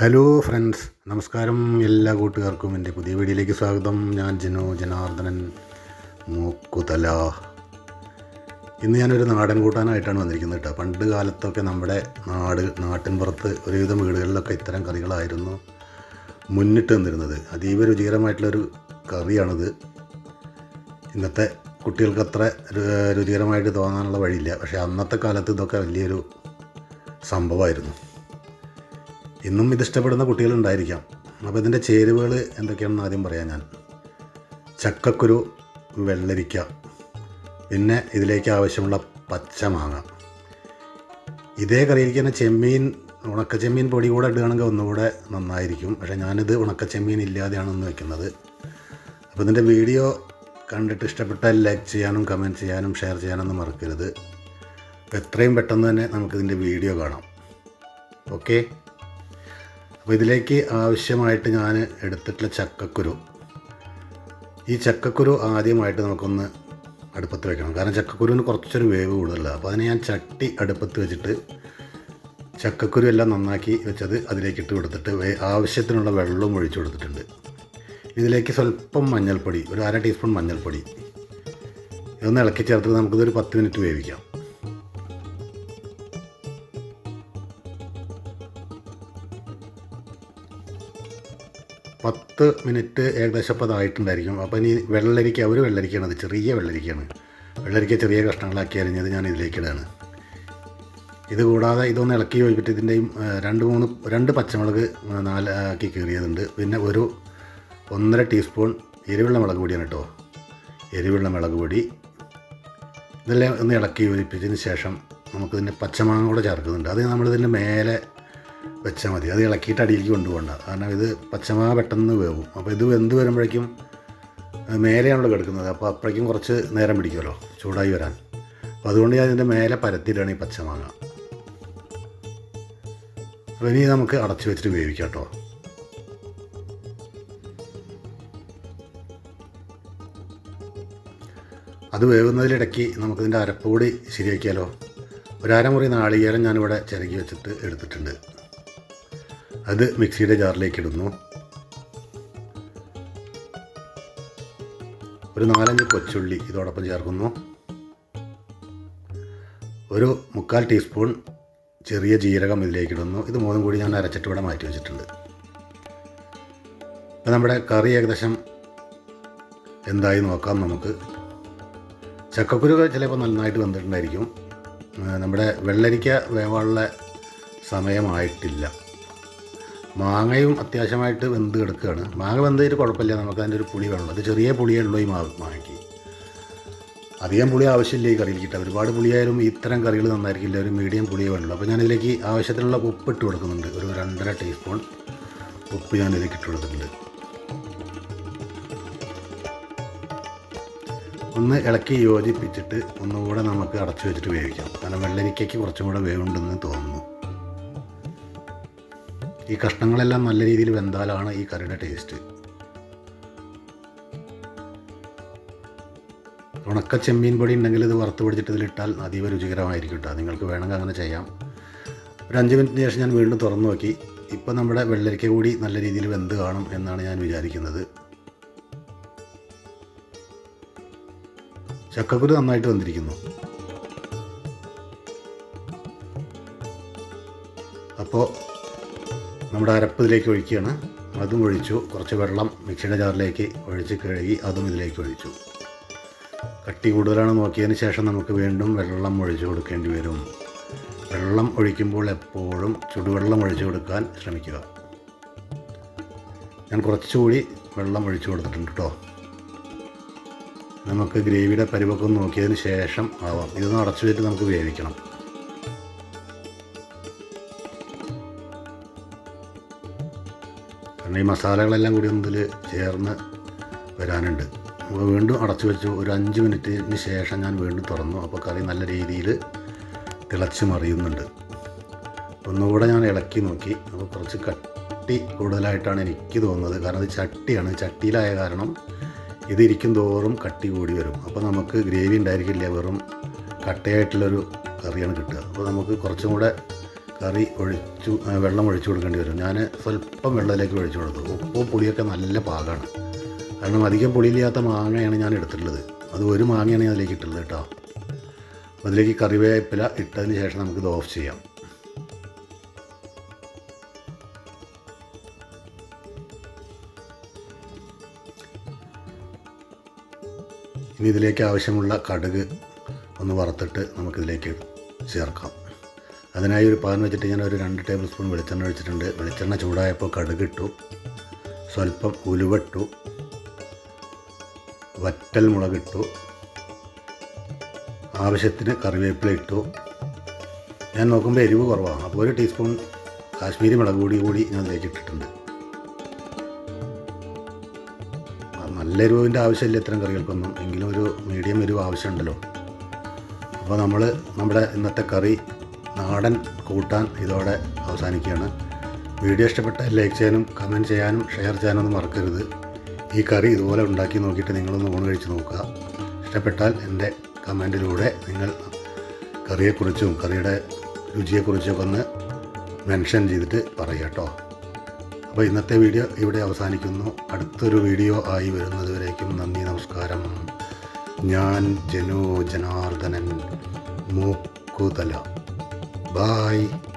Hello friends നമസ്കാരം എല്ലാ കൂട്ടുകാർക്കും എന്റെ പുതിയ വീഡിയോയിലേക്ക് സ്വാഗതം. ഞാൻ ജിനോ ജനാർദ്ദനൻ മൂക്കുതല. ഇന്ന് ഞാനൊരു നാടൻ കൂട്ടാനായിട്ടാണ് വന്നിരിക്കുന്നത് കേട്ടോ. പണ്ട് കാലത്തൊക്കെ നമ്മുടെ നാട് നാട്ടിൻപുറത്ത് ഒരുവിധം വീടുകളിലൊക്കെ ഇത്തരം കറികളായിരുന്നു മുന്നിട്ട് നിന്നിരുന്നത്. അതീവ രുചികരമായിട്ടുള്ളൊരു കറിയാണിത്. ഇന്നത്തെ കുട്ടികൾക്ക് അത്ര രുചികരമായിട്ട് തോന്നാനുള്ള വഴിയില്ല. പക്ഷേ അന്നത്തെ കാലത്ത് ഇതൊക്കെ വലിയൊരു സംഭവമായിരുന്നു. ഇന്നും ഇതിഷ്ടപ്പെടുന്ന കുട്ടികളുണ്ടായിരിക്കാം. അപ്പോൾ ഇതിന്റെ ചേരുവകൾ എന്തൊക്കെയാണെന്ന് ആദ്യം പറയാം ഞാൻ. ചക്കക്കുരു വെള്ളരിക്ക പിന്നെ ഇതിലേക്ക് ആവശ്യമുള്ള പച്ചമാങ്ങ ഇതേ കറിയിലേക്ക് തന്നെ ചെമ്മീൻ ഉണക്ക ചെമ്മീൻ പൊടി കൂടെ ഇടുകയാണെങ്കിൽ ഒന്നുകൂടെ നന്നായിരിക്കും. പക്ഷേ ഞാനിത് ഉണക്ക ചെമ്മീൻ ഇല്ലാതെയാണ് ഒന്ന് വെക്കുന്നത്. അപ്പോൾ ഇതിന്റെ വീഡിയോ കണ്ടിട്ട് ഇഷ്ടപ്പെട്ടാൽ ലൈക്ക് ചെയ്യാനും കമന്റ് ചെയ്യാനും ഷെയർ ചെയ്യാനൊന്നും മറക്കരുത്. അപ്പോൾ എത്രയും പെട്ടെന്ന് തന്നെ നമുക്കിതിന്റെ വീഡിയോ കാണാം. ഓക്കെ? അപ്പോൾ ഇതിലേക്ക് ആവശ്യമായിട്ട് ഞാൻ എടുത്തിട്ടുള്ള ചക്കക്കുരു. ഈ ചക്കക്കുരു ആദ്യമായിട്ട് നമുക്കൊന്ന് അടുപ്പത്ത് വെക്കണം. കാരണം ചക്കക്കുരുവിന് കുറച്ചൊരു വേവ് കൂടുതലാണ് അപ്പോൾ അതിന് ഞാൻ ചട്ടി അടുപ്പത്ത് വെച്ചിട്ട് ചക്കക്കുരു എല്ലാം നന്നാക്കി വെച്ചത് അതിലേക്ക് ഇട്ട് കൊടുത്തിട്ട് ആവശ്യത്തിനുള്ള വെള്ളവും ഒഴിച്ചു കൊടുത്തിട്ടുണ്ട്. ഇതിലേക്ക് സ്വല്പം മഞ്ഞൾപ്പൊടി ഒരു അര ടീസ്പൂൺ മഞ്ഞൾപ്പൊടി. ഇതൊന്ന് ഇളക്കി ചേർത്തിട്ട് നമുക്കിതൊരു പത്ത് മിനിറ്റ് വേവിക്കാം. പത്ത് മിനിറ്റ് ഏകദേശം അപ്പോൾ അതായിട്ടുണ്ടായിരിക്കും അപ്പോൾ ഇനി വെള്ളരിക്ക ഒരു വെള്ളരിക്കയാണ് അത് ചെറിയ വെള്ളരിക്കയാണ്. വെള്ളരിക്ക ചെറിയ കഷ്ണങ്ങളാക്കി അരിഞ്ഞത് ഞാൻ ഇതിലേക്ക് ഇടാണ്. ഇത് കൂടാതെ ഇതൊന്ന് ഇളക്കി യോജിപ്പിട്ട് ഇതിന്റെയും രണ്ട് മൂന്ന് രണ്ട് പച്ചമുളക് നാലാക്കി കീറിയതുണ്ട്. പിന്നെ ഒരു ഒന്നര ടീസ്പൂൺ എരിവുള്ള മുളക് പൊടിയാണ് കേട്ടോ. എരിവുള്ള മുളക് പൊടി. ഇതെല്ലാം ഒന്ന് ഇളക്കി യോജിപ്പിച്ചതിന് ശേഷം നമുക്കിതിന്റെ പച്ചമാങ്ങ കൂടെ ചേർക്കുന്നുണ്ട്. അത് നമ്മളിതിന്റെ മേലെ വെച്ചാൽ മതി. അത് ഇളക്കിയിട്ട് അടിയിലേക്ക് കൊണ്ടുപോകണ്ട. കാരണം ഇത് പച്ചമാ പെട്ടെന്ന് വേവും. അപ്പോൾ ഇത് വെന്ത് വരുമ്പോഴേക്കും മേലെയാണല്ലോ കിടക്കുന്നത്. അപ്പോൾ അപ്പോഴേക്കും കുറച്ച് നേരം പിടിക്കുമല്ലോ ചൂടായി വരാൻ. അപ്പോൾ അതുകൊണ്ട് ഞാൻ ഇതിന്റെ മേലെ പരത്തിയിട്ടാണ് ഈ പച്ചമാങ്ങ. അപ്പോൾ ഇനി നമുക്ക് അടച്ചു വെച്ചിട്ട് വേവിക്കാം കേട്ടോ. അത് വേവുന്നതിലിടയ്ക്ക് നമുക്കിതിന്റെ അരപ്പ് കൂടി ശരിയാക്കിയാലോ? അരമുറി നാളികേരം ഞാനിവിടെ ചിരകി വെച്ചിട്ട് എടുത്തിട്ടുണ്ട്. അത് മിക്സിയുടെ ജാറിലേക്ക് ഇടുന്നു ഒരു നാലഞ്ച് കൊച്ചുള്ളി ഇതോടൊപ്പം ചേർക്കുന്നു. ഒരു മുക്കാൽ ടീസ്പൂൺ ചെറിയ ജീരകം ഇതിലേക്ക് ഇടുന്നു ഇത് മൂന്നും കൂടി ഞാൻ അരച്ചിട്ട് ഇവിടെ മാറ്റി വെച്ചിട്ടുണ്ട്. അപ്പോൾ നമ്മുടെ കറി ഏകദേശം എന്തായി നോക്കാം നമുക്ക്. ചക്കക്കുരു ചിലപ്പോൾ നന്നായിട്ട് വന്നിട്ടുണ്ടായിരിക്കും നമ്മുടെ വെള്ളരിക്ക വേവാനുള്ള സമയമായിട്ടില്ല. മാങ്ങയും അത്യാവശ്യമായിട്ട് വെന്ത് കിടക്കുകയാണ്. മാങ്ങ വെന്തതിൽ കുഴപ്പമില്ല. നമുക്ക് അതിന്റെ ഒരു പുളി വേണം അത് ചെറിയ പുളിയേ ഉള്ളൂ ഈ മാ മാങ്ങയ്ക്ക്. അധികം പുളി ആവശ്യമില്ല ഈ കറിയിൽ കിട്ടുക ഒരുപാട് പുളിയായാലും ഇത്തരം കറികൾ നന്നായിരിക്കില്ല. ഒരു മീഡിയം പുളിയേ വേണമല്ലോ അപ്പോൾ ഞാനിതിലേക്ക് ആവശ്യത്തിനുള്ള ഉപ്പ് ഇട്ട് കൊടുക്കുന്നുണ്ട്. ഒരു രണ്ടര ടീസ്പൂൺ ഉപ്പ് ഞാൻ ഇതിലേക്ക് ഇട്ട് കൊടുത്തിട്ടുണ്ട്. ഒന്ന് ഇളക്കി യോജിപ്പിച്ചിട്ട് ഒന്നുകൂടെ നമുക്ക് അടച്ചു വെച്ചിട്ട് വേവിക്കാം. കാരണം വെള്ളരിക്കയ്ക്ക് കുറച്ചും കൂടെ വേവുണ്ടെന്ന് തോന്നുന്നു. ഈ കഷ്ണങ്ങളെല്ലാം നല്ല രീതിയിൽ വെന്താലാണ് ഈ കറിയുടെ ടേസ്റ്റ്. ഉണക്ക ചെമ്മീൻ പൊടി ഉണ്ടെങ്കിൽ ഇത് വറുത്ത് പിടിച്ചിട്ട് ഇതിലിട്ടാൽ അതീവ രുചികരമായിരിക്കും കേട്ടോ നിങ്ങൾക്ക് വേണമെങ്കിൽ അങ്ങനെ ചെയ്യാം. ഒരു അഞ്ച് മിനിറ്റിന് ശേഷം ഞാൻ വീണ്ടും തുറന്നു നോക്കി. ഇപ്പം നമ്മുടെ വെള്ളരിക്ക കൂടി നല്ല രീതിയിൽ വെന്ത് കാണും എന്നാണ് ഞാൻ വിചാരിക്കുന്നത്. ചക്കക്കുരു നന്നായിട്ട് വന്നിരിക്കുന്നു. അപ്പോൾ നമ്മുടെ അരപ്പ് ഇതിലേക്ക് ഒഴിക്കുകയാണ്. അതും ഒഴിച്ചു. കുറച്ച് വെള്ളം മിക്സിയുടെ ജാറിലേക്ക് ഒഴിച്ച് കഴുകി അതും ഇതിലേക്ക് ഒഴിച്ചു. കട്ടി കൂടുതലാണ് നോക്കിയതിന് ശേഷം നമുക്ക് വീണ്ടും വെള്ളം ഒഴിച്ചു കൊടുക്കേണ്ടി വരും. വെള്ളം ഒഴിക്കുമ്പോൾ എപ്പോഴും ചുടുവെള്ളം ഒഴിച്ചു കൊടുക്കാൻ ശ്രമിക്കുക. ഞാൻ കുറച്ചുകൂടി വെള്ളം ഒഴിച്ചു കൊടുത്തിട്ടുണ്ട് കേട്ടോ. നമുക്ക് ഗ്രേവിയുടെ ഒന്ന് നോക്കിയതിന് ശേഷം ആവാം. ഇതൊന്ന് അടച്ചു വെച്ചിട്ട് നമുക്ക് വേവിക്കണം. കാരണം ഈ മസാലകളെല്ലാം കൂടി ഒന്നിൽ ചേർന്ന് വരാനുണ്ട്. അപ്പോൾ വീണ്ടും അടച്ചു വെച്ചു. ഒരു അഞ്ച് മിനിറ്റിന് ശേഷം ഞാൻ വീണ്ടും തുറന്നു. അപ്പോൾ കറി നല്ല രീതിയിൽ തിളച്ച് മറിയുന്നുണ്ട്. ഒന്നുകൂടെ ഞാൻ ഇളക്കി നോക്കി. അപ്പോൾ കുറച്ച് കട്ടി കൂടുതലായിട്ടാണ് എനിക്ക് തോന്നുന്നത്. കാരണം ഇത് ചട്ടിയാണ്. ചട്ടിയിലായ കാരണം ഇതിരിക്കും തോറും കട്ടി കൂടി വരും. അപ്പോൾ നമുക്ക് ഗ്രേവി ഉണ്ടായിരിക്കില്ല. വെറും കട്ടയായിട്ടുള്ളൊരു കറിയാണ് കിട്ടുക. അപ്പോൾ നമുക്ക് കുറച്ചും കൂടെ കറി ഒഴിച്ചു വെള്ളം ഒഴിച്ചു കൊടുക്കേണ്ടി വരും. ഞാൻ സ്വല്പം വെള്ളത്തിലേക്ക് ഒഴിച്ചു കൊടുത്തു. ഉപ്പും പുളിയൊക്കെ നല്ല പാകമാണ് കാരണം അധികം പുളിയില്ലാത്ത മാങ്ങയാണ് ഞാൻ എടുത്തിട്ടുള്ളത്. അത് ഒരു മാങ്ങയാണ് ഞാൻ അതിലേക്ക് ഇട്ടുള്ളത് കേട്ടോ. അതിലേക്ക് കറിവേപ്പില ഇട്ടതിന് ശേഷം നമുക്കിത് ഓഫ് ചെയ്യാം. ഇനി ഇതിലേക്ക് ആവശ്യമുള്ള കടുക് ഒന്ന് വറുത്തിട്ട് നമുക്കിതിലേക്ക് ചേർക്കാം. അതിനായി ഒരു പാൻ വെച്ചിട്ട് ഞാൻ ഒരു രണ്ട് ടേബിൾ സ്പൂൺ വെളിച്ചെണ്ണ ഒഴിച്ചിട്ടുണ്ട്. വെളിച്ചെണ്ണ ചൂടായപ്പോൾ കടുകിട്ടു. സ്വല്പം ഉലുവട്ടു. വറ്റൽ മുളകിട്ടു. ആവശ്യത്തിന് കറിവേപ്പില ഇട്ടു. ഞാൻ നോക്കുമ്പോൾ എരിവ് കുറവാണ്. അപ്പോൾ ഒരു ടീസ്പൂൺ കാശ്മീരി മുളക് പൊടി കൂടി ഞാൻ തേച്ചിട്ടിട്ടുണ്ട് നല്ല എരിവിന്റെ ആവശ്യമില്ല ഇത്തരം കറികൾക്കൊന്നും. എങ്കിലും ഒരു മീഡിയം എരിവ് ആവശ്യമുണ്ടല്ലോ. അപ്പോൾ നമ്മൾ നമ്മുടെ ഇന്നത്തെ കറി നാടൻ കൂട്ടാൻ ഇതോടെ അവസാനിക്കുകയാണ്. വീഡിയോ ഇഷ്ടപ്പെട്ടാൽ ലൈക്ക് ചെയ്യാനും കമന്റ് ചെയ്യാനും ഷെയർ ചെയ്യാനും ഒന്നും മറക്കരുത്. ഈ കറി ഇതുപോലെ ഉണ്ടാക്കി നോക്കിയിട്ട് നിങ്ങളൊന്ന് ഊണ് കഴിച്ച് നോക്കുക. ഇഷ്ടപ്പെട്ടാൽ എന്റെ കമന്റിലൂടെ നിങ്ങൾ കറിയെക്കുറിച്ചും കറിയുടെ രുചിയെക്കുറിച്ചൊക്കെ ഒന്ന് മെൻഷൻ ചെയ്തിട്ട് പറയുക കേട്ടോ. അപ്പോൾ ഇന്നത്തെ വീഡിയോ ഇവിടെ അവസാനിക്കുന്നു. അടുത്തൊരു വീഡിയോ ആയി വരുന്നതുവരേക്കും നന്ദി നമസ്കാരം. ഞാൻ ജനോ ജനാർദ്ദനൻ മൂക്കുതല. Bye.